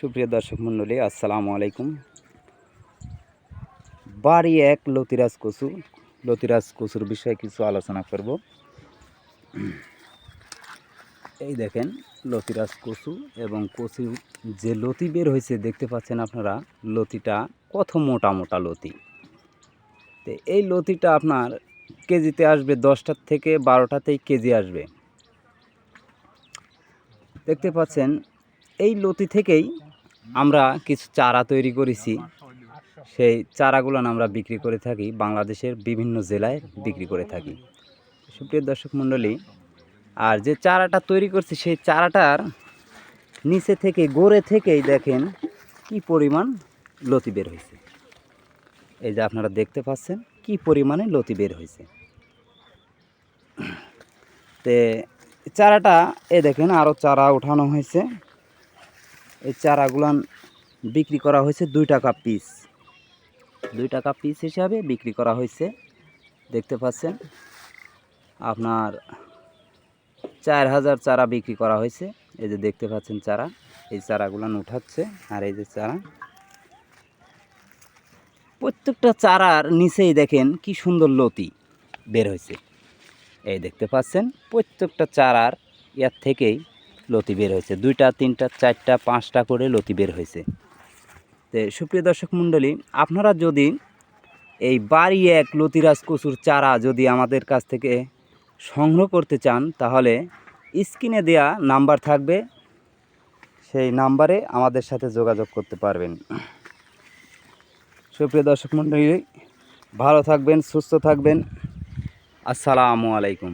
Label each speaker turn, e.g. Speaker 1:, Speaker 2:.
Speaker 1: সুপ্রিয় দর্শক মণ্ডলী, আসসালামু আলাইকুম। বাড়ি এক লতিরাজ কচু। লতিরাজ কচুর বিষয়ে কিছু আলোচনা করব। এই দেখেন, লতিরাজ কচু এবং কচু যে লতি বের হয়েছে, দেখতে পাচ্ছেন আপনারা, লতিটা কত মোটা মোটা লতি। তো এই লতিটা আপনার কেজিতে আসবে দশটার থেকে বারোটাতেই কেজি আসবে। দেখতে পাচ্ছেন, এই লতি থেকেই আমরা কিছু চারা তৈরি করেছি। সেই চারাগুলো আমরা বিক্রি করে থাকি, বাংলাদেশের বিভিন্ন জেলায় বিক্রি করে থাকি। সুপ্রিয় দর্শক মণ্ডলী, আর যে চারাটা তৈরি করছি, সেই চারাটার নিচে থেকে, গোড়ে থেকেই দেখেন কি পরিমাণ লতি বের হয়েছে। এই যে আপনারা দেখতে পাচ্ছেন কি পরিমাণে লতি বের হয়েছে। তে চারাটা, এ দেখেন আরও চারা উঠানো হয়েছে। এই চারাগুলান বিক্রি করা হয়েছে দুই টাকা পিস দুই টাকা পিস হিসাবে বিক্রি করা হয়েছে। দেখতে পাচ্ছেন, আপনার চার হাজার চারা বিক্রি করা হয়েছে। এই যে দেখতে পাচ্ছেন চারা, এই চারাগুলান উঠাচ্ছে আর এই যে চারা। প্রত্যেকটা চারার নিচেই দেখেন কি সুন্দর লতি বের হয়েছে। এই দেখতে পাচ্ছেন, প্রত্যেকটা চারার ইয়ার থেকেই লতি বের হয়েছে। দুইটা, তিনটা, চারটা, পাঁচটা করে লতি বের হয়েছে। তো সুপ্রিয় দর্শক মণ্ডলী, আপনারা যদি এই বাড়ি এক লতিরাজ কচুর চারা যদি আমাদের কাছ থেকে সংগ্রহ করতে চান, তাহলে স্ক্রিনে দেয়া নাম্বার থাকবে। সেই নাম্বারে আমাদের সাথে যোগাযোগ করতে পারবেন। সুপ্রিয় দর্শক মণ্ডলী, ভালো থাকবেন, সুস্থ থাকবেন। আসসালামু আলাইকুম।